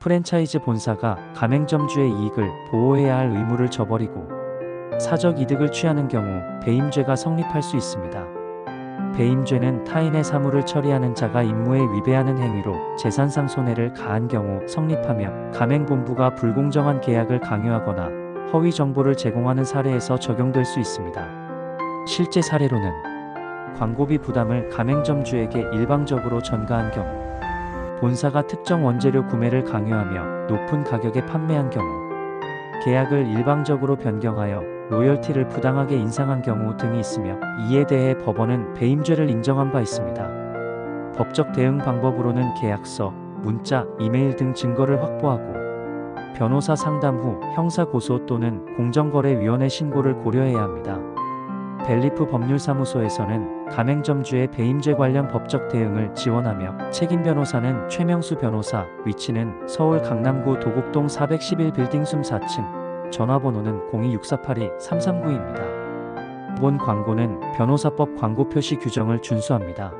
프랜차이즈 본사가 가맹점주의 이익을 보호해야 할 의무를 저버리고 사적 이득을 취하는 경우 배임죄가 성립할 수 있습니다. 배임죄는 타인의 사물을 처리하는 자가 임무에 위배하는 행위로 재산상 손해를 가한 경우 성립하며 가맹본부가 불공정한 계약을 강요하거나 허위 정보를 제공하는 사례에서 적용될 수 있습니다. 실제 사례로는 광고비 부담을 가맹점주에게 일방적으로 전가한 경우, 본사가 특정 원재료 구매를 강요하며 높은 가격에 판매한 경우, 계약을 일방적으로 변경하여 로열티를 부당하게 인상한 경우 등이 있으며 이에 대해 법원은 배임죄를 인정한 바 있습니다. 법적 대응 방법으로는 계약서, 문자, 이메일 등 증거를 확보하고 변호사 상담 후 형사 고소 또는 공정거래위원회 신고를 고려해야 합니다. 벨리프 법률사무소에서는 가맹점주의 배임죄 관련 법적 대응을 지원하며 책임 변호사는 최명수 변호사, 위치는 서울 강남구 도곡동 411 빌딩 숨 4층, 전화번호는 026482-339입니다. 본 광고는 변호사법 광고 표시 규정을 준수합니다.